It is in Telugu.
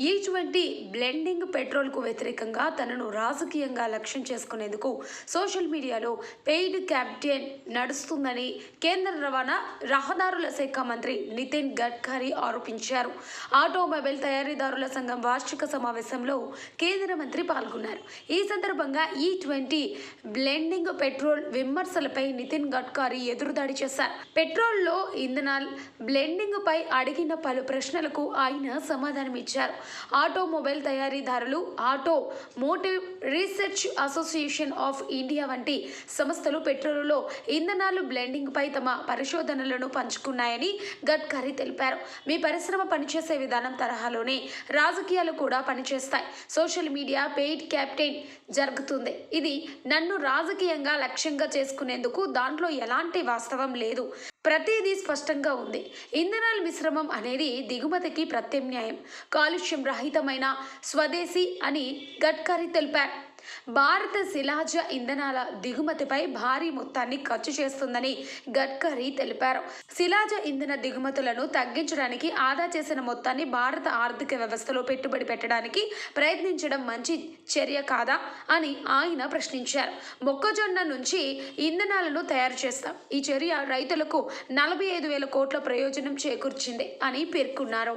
ఈ ట్వంటీ బ్లెండింగ్ పెట్రోల్కు వ్యతిరేకంగా తనను రాజకీయంగా లక్ష్యం చేసుకునేందుకు సోషల్ మీడియాలో పెయిడ్ క్యాంపెయిన్ నడుస్తుందని కేంద్ర రవాణా రహదారుల శాఖ మంత్రి నితిన్ గడ్కరీ ఆరోపించారు. ఆటోమొబైల్ తయారీదారుల సంఘం వార్షిక సమావేశంలో కేంద్ర మంత్రి పాల్గొన్నారు. ఈ సందర్భంగా ఈ ట్వంటీ బ్లెండింగ్ పెట్రోల్ విమర్శలపై నితిన్ గడ్కరీ ఎదురుదాడి చేశారు. పెట్రోల్లో ఇంధనాల్ బ్లెండింగ్ పై అడిగిన పలు ప్రశ్నలకు ఆయన సమాధానమిచ్చారు. ఆటోమొబైల్ తయారీదారులు automotive research association of India వంటి సంస్థలు పెట్రోలులో ఇంధనాలు బ్లెండింగ్పై తమ పరిశోధనలను పంచుకున్నాయని గడ్కరీ తెలిపారు. మీ పరిశ్రమ పనిచేసే విధానం తరహాలోనే రాజకీయాలు కూడా పనిచేస్తాయి. సోషల్ మీడియా పెయిడ్ క్యాప్టెయిన్ జరుగుతుంది. ఇది నన్ను రాజకీయంగా లక్ష్యంగా చేసుకునేందుకు దాంట్లో ఎలాంటి వాస్తవం లేదు. ప్రతిదీ స్పష్టంగా ఉంది. ఇంధనాల మిశ్రమం అనేది దిగుమతికి ప్రత్యామ్నాయం. కాలుష్యం రహితమైన స్వదేశీ అని గడ్కరీ తెలిపారు. భారత శిలాజ ఇంధనాల దిగుమతిపై భారీ మొత్తాన్ని ఖర్చు చేస్తుందని గడ్కరీ తెలిపారు. శిలాజ ఇంధన దిగుమతులను తగ్గించడానికి ఆదా చేసిన మొత్తాన్ని భారత ఆర్థిక వ్యవస్థలో పెట్టుబడి పెట్టడానికి ప్రయత్నించడం మంచి చర్య కాదా అని ఆయన ప్రశ్నించారు. మొక్కజొన్న నుంచి ఇంధనాలను తయారు చేస్తాం. ఈ చర్య రైతులకు నలభై ఐదు వేల కోట్ల ప్రయోజనం చేకూర్చింది అని పేర్కొన్నారు.